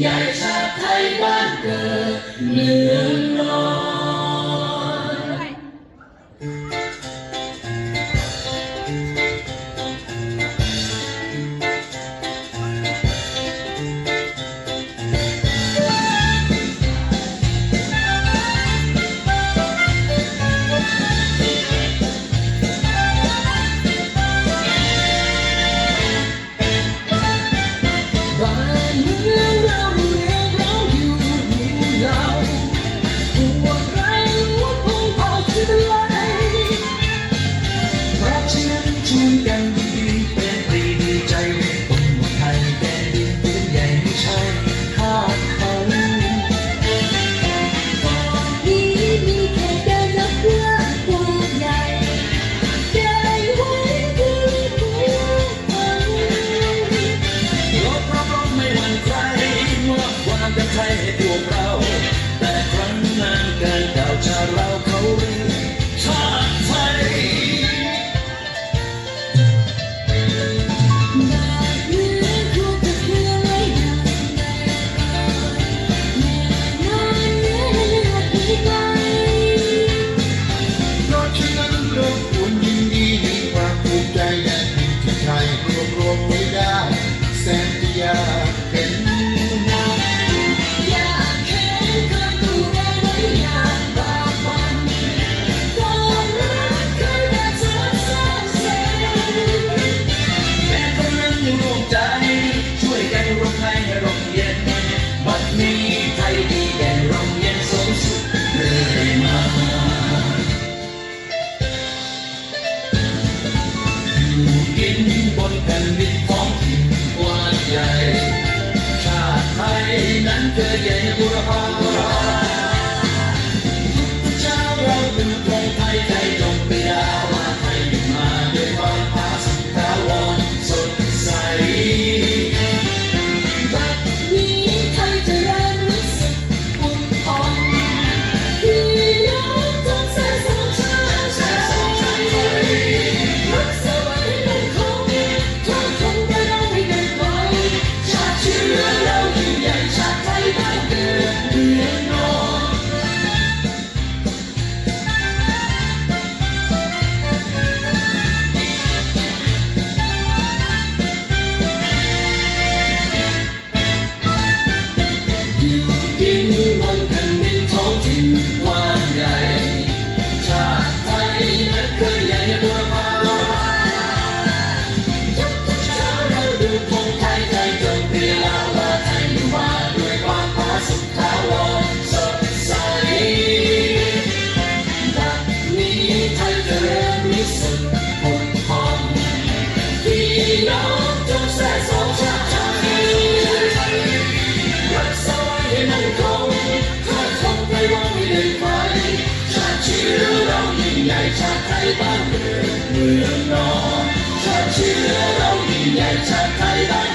ใหญ่ชาติไทยบ้านเกิดเหนือนอนบ้านเมือง know นนอนฉันเชื่อเรายิ่งใหญ่ชาติไทยได้